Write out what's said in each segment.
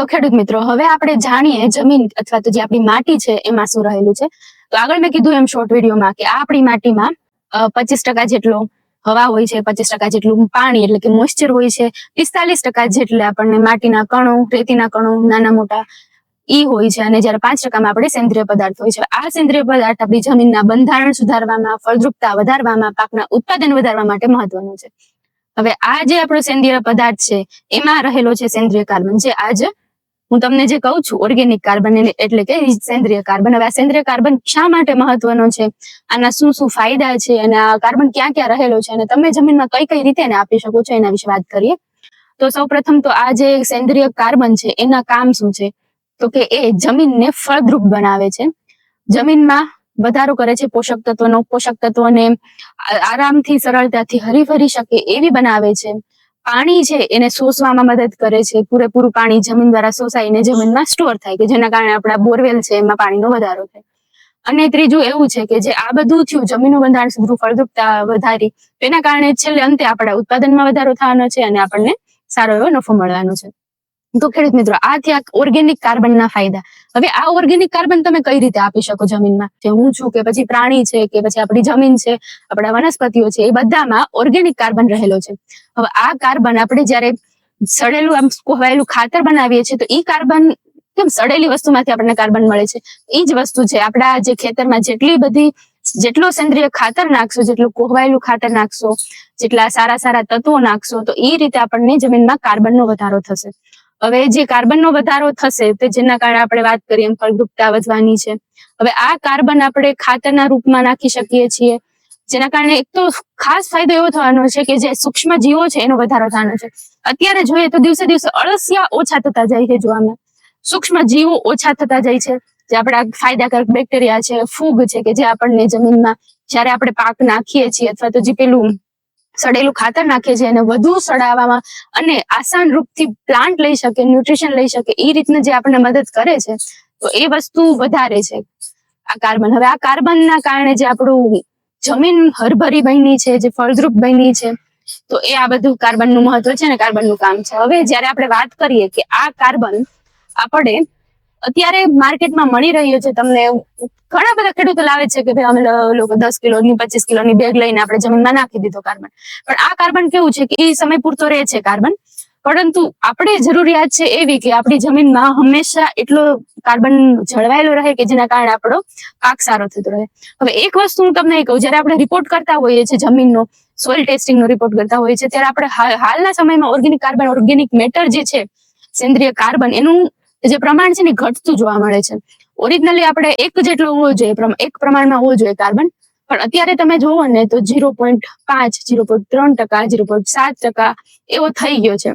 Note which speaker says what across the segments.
Speaker 1: તો ખેડૂત મિત્રો, હવે આપણે જાણીએ જમીન અથવા તો જે આપણી માટી છે, એમાં શું રહેલું છે? તો આગળ મેં કીધું એમ શોર્ટ વિડીયોમાં કે આપણી માટીમાં પચીસ ટકા જેટલો હવા હોય છે, પચીસ ટકા જેટલું પાણી એટલે કે મોઇશ્ચર હોય છે, પિસ્તાલીસ ટકા જેટલે આપણને માટીના કણો, રેતીના કણો, નાના મોટા ઈ હોય છે અને જ્યારે પાંચ ટકામાં આપણે સેન્દ્રિય પદાર્થ હોય છે. આ સેન્દ્રિય પદાર્થ આપણી જમીનના બંધારણ સુધારવામાં, ફળદ્રુપતા વધારવામાં, પાકના ઉત્પાદન વધારવા માટે મહત્વનું છે. હવે આ જે આપણો સેન્દ્રિય પદાર્થ છે, એમાં રહેલો છે સેન્દ્રિય કાર્બન. જે આજ હું તમને જે કહું છું ઓર્ગેનિક કાર્બન એટલે કે સેન્દ્રિય કાર્બન હવે આ સેન્દ્રિય કાર્બન શા માટે મહત્વનો છે? આના શું શું ફાયદા છે અને આ કાર્બન ક્યાં ક્યાં રહેલો છે અને તમે જમીનમાં કઈ કઈ રીતે એને આપી શકો છો એના વિશે વાત કરીએ. તો સૌપ્રથમ તો આ જે સેન્દ્રિય કાર્બન છે, એના કામ શું છે? તો કે એ જમીનને ફળદ્રુપ બનાવે છે. જમીનમાં વધારો કરે છે પોષક તત્વનો. પોષક તત્વોને આરામથી, સરળતાથી હરીફરી શકે એવી બનાવે છે. પાણી છે એને શોષવામાં મદદ કરે છે. પૂરેપૂરું પાણી જમીન દ્વારા શોષાઈને જમીનમાં સ્ટોર થાય કે જેના કારણે આપણા બોરવેલ છે એમાં પાણીનો વધારો થાય. અને ત્રીજું એવું છે કે જે આ બધું થયું જમીનનું બંધારણ સુધરું, ફળદ્રુપતા વધારી, તેના કારણે છેલ્લે અંતે આપણા ઉત્પાદનમાં વધારો થવાનો છે અને આપણને સારો એવો નફો મળવાનો છે. તો ખેડૂત મિત્રો, આ થયા ઓર્ગેનિક કાર્બનના ફાયદા. હવે આ ઓર્ગેનિક કાર્બન તમે કઈ રીતે આપી શકો જમીનમાં? જે હું છું કે પછી પ્રાણી છે કે પછી આપણી જમીન છે, આપણા વનસ્પતિઓ છે, એ બધામાં ઓર્ગેનિક કાર્બન રહેલો છે. હવે આ કાર્બન આપણે જ્યારે સડેલું આમ કોહવાયેલું ખાતર બનાવીએ છીએ, તો એ કાર્બન કેમ સડેલી વસ્તુમાંથી આપણને કાર્બન મળે છે? એ જ વસ્તુ છે. આપણા જે ખેતરમાં જેટલી બધી, જેટલો સેન્દ્રિય ખાતર નાખશો, જેટલું કોહવાયેલું ખાતર નાખશો, જેટલા સારા સારા તત્વો નાખશો, તો એ રીતે આપણને જમીનમાં કાર્બનનો વધારો થશે. હવે જે કાર્બનનો વધારો થશે તે જેના કારણે આપણે વાત કરીએ એમ ફળદ્રુપતા વધવાની છે. હવે આ કાર્બન આપણે ખાતરના રૂપમાં નાખી શકીએ છીએ. જેના કારણે એક તો ખાસ ફાયદો એવો થવાનો છે કે જે સૂક્ષ્મ જીવો છે એનો વધારો થવાનો છે. અત્યારે જોઈએ તો દિવસે દિવસે અળસિયા ઓછા થતા જાય છે જોવામાં. સૂક્ષ્મ જીવો ઓછા થતા જાય છે. જે આપણા ફાયદાકારક બેક્ટેરિયા છે, ફૂગ છે કે જે આપણને જમીનમાં જ્યારે આપણે પાક નાખીએ છીએ અથવા તો જે પેલું સડેલું ખાતર નાખે છે એને વધુ સડાવવામાં અને આસાન રૂપથી પ્લાન્ટ લઈ શકે ન્યુટ્રિશન લઈ શકે એ રીતના જે આપણને મદદ કરે છે, તો એ વસ્તુ વધારે છે. આ કાર્બન હવે આ કાર્બનના કારણે જે આપણું જમીન હરભરી બની છે, જે ફળદ્રુપ બની છે, તો એ આ બધું કાર્બનનું મહત્વ છે ને કાર્બનનું કામ છે. હવે જ્યારે આપણે વાત કરીએ કે આ કાર્બન આપણે અત્યારે માર્કેટમાં મળી રહ્યો છે તમને ઘણા બધા ખેડૂતો લાવે છે કે ભાઈ અમે લોકો દસ કિલોની, પચીસ કિલોની બેગ લઈને આપણે જમીનમાં નાખી દીધો કાર્બન પણ આ કાર્બન કેવું છે કે એ સમય પૂરતો રહે છે કાર્બન પરંતુ આપણે જરૂરિયાત છે એવી કે આપણી જમીનમાં હંમેશા એટલો કાર્બન જળવાયેલો રહે કે જેના કારણે આપણો પાક સારો થતો રહે. હવે એક વસ્તુ હું તમને કહું, જયારે આપણે રિપોર્ટ કરતા હોઈએ છીએ જમીનનો સોઇલ ટેસ્ટિંગનો રિપોર્ટ કરતા હોઈએ છીએ, ત્યારે આપણે હાલના સમયમાં ઓર્ગેનિક કાર્બન ઓર્ગેનિક મેટર જે છે, સેન્દ્રિય કાર્બન એનું જે પ્રમાણ છે ને ઘટતું જોવા મળે છે. ઓરિજિનલી આપણે એક જેટલો હોવો જોઈએ એક પ્રમાણમાં હોવો જોઈએ કાર્બન. પણ અત્યારે તમે જોવો ને તો ઝીરો પોઈન્ટ પાંચ, ઝીરો પોઈન્ટ ત્રણ ટકા, ઝીરો પોઈન્ટ સાત ટકા એવો થઈ ગયો છે.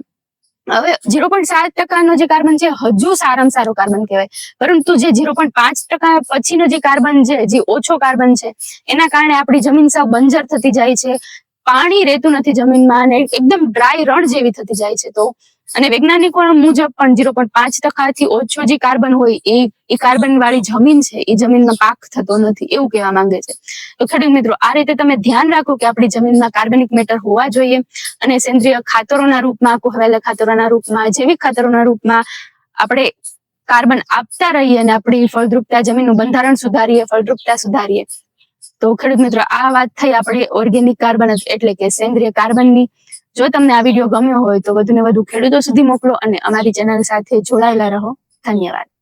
Speaker 1: હવે ઝીરો પોઈન્ટ સાત ટકાનો જે કાર્બન છે, હજુ સારામાં સારો કાર્બન કહેવાય. પરંતુ જે ઝીરો પોઈન્ટ પાંચ ટકા પછીનો જે કાર્બન છે, જે ઓછો કાર્બન છે, એના કારણે આપણી જમીન સાવ બંજર થતી જાય છે. પાણી રહેતું નથી જમીનમાં અને એકદમ ડ્રાય રણ જેવી થતી જાય છે. તો અને વૈજ્ઞાનિકો મુજબ પણ ઝીરો પોઈન્ટ પાંચ ટકાથી ઓછો જે કાર્બન હોય એ એ કાર્બન વાળી જમીન છે, એ જમીનમાં પાક થતો નથી એવું કહેવા માંગે છે. તો ખેડૂત મિત્રો, આ રીતે તમે ધ્યાન રાખો કે આપણી જમીનમાં કાર્બનિક મેટર હોવા જોઈએ અને સેન્દ્રિય ખાતરોના રૂપમાં, કોહવાયેલા ખાતરોના રૂપમાં, જૈવિક ખાતરોના રૂપમાં આપણે કાર્બન આપતા રહીએ અને આપણી ફળદ્રુપતા જમીનનું બંધારણ સુધારીએ, ફળદ્રુપતા સુધારીએ. તો ખેડૂત મિત્રો, આ વાત થઈ આપણે ઓર્ગેનિક કાર્બન એટલે કે સેન્દ્રિય કાર્બનની. જો તમને આ વીડિયો ગમ્યો હોય તો વધુ ને વધુ ખેડૂતો સુધી મોકલો અને અમારી ચેનલ સાથે જોડાયેલા રહો. ધન્યવાદ.